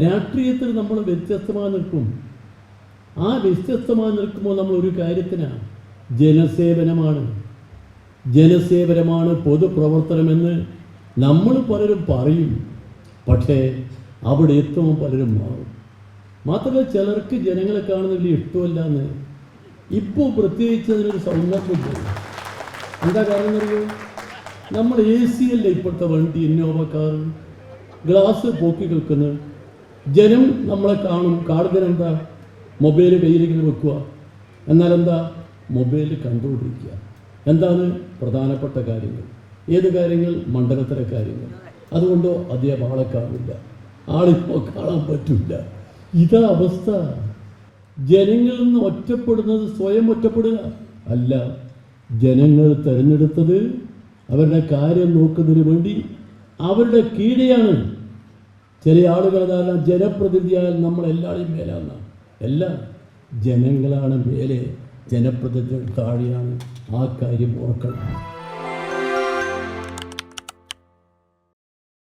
രാഷ്ട്രീയത്തിൽ നമ്മൾ വ്യത്യസ്തമായി നിൽക്കും. ആ വ്യത്യസ്തമായി നിൽക്കുമ്പോൾ നമ്മൾ ഒരു കാര്യത്തിനാണ് ജനസേവനമാണ്. ജനസേവനമാണ് പൊതുപ്രവർത്തനമെന്ന് നമ്മൾ പലരും പറയും. പക്ഷേ അവിടെ എത്തുമ്പോൾ പലരും മാറും. മാത്രമല്ല ചിലർക്ക് ജനങ്ങളെ കാണുന്ന വലിയ ഇഷ്ടമല്ല എന്ന് ഇപ്പോൾ പ്രത്യേകിച്ച് അതിനൊരു സൗന്ദര്യമില്ല എന്താ കാരണം അറിയോ? നമ്മൾ എ സി അല്ല ഇപ്പോഴത്തെ വണ്ടി ഇന്നോവ ഗ്ലാസ് പോക്കി കേൾക്കുന്നു ജനം നമ്മളെ കാണും. കാണുന്നതിന് എന്താ? മൊബൈൽ കയ്യിലിങ്ങനെ വെക്കുക എന്നാൽ എന്താ? മൊബൈൽ കണ്ടുകൊണ്ടിരിക്കുക. എന്താണ്? പ്രധാനപ്പെട്ട കാര്യങ്ങൾ. ഏത് കാര്യങ്ങൾ? മണ്ഡലത്തിലെ കാര്യങ്ങൾ. അതുകൊണ്ടോ അധികം ആളെ കാണില്ല ആളിപ്പോൾ കാണാൻ പറ്റില്ല. ഇതാ അവസ്ഥ. ജനങ്ങളിൽ നിന്ന് ഒറ്റപ്പെടുന്നത് സ്വയം ഒറ്റപ്പെടുക അല്ല. ജനങ്ങൾ തിരഞ്ഞെടുത്തത് അവരുടെ കാര്യം നോക്കുന്നതിന് വേണ്ടി അവരുടെ കീഴെയാണ് ചില ആളുകൾ അതാണ് ജനപ്രതിനിധിയാൽ നമ്മൾ എല്ലാവരെയും മേലാണ് എല്ലാ ജനങ്ങളാണ് മേലെ ജനപ്രതിനിധികൾ താഴെയാണ്. ആ കാര്യം ഓർക്കണം.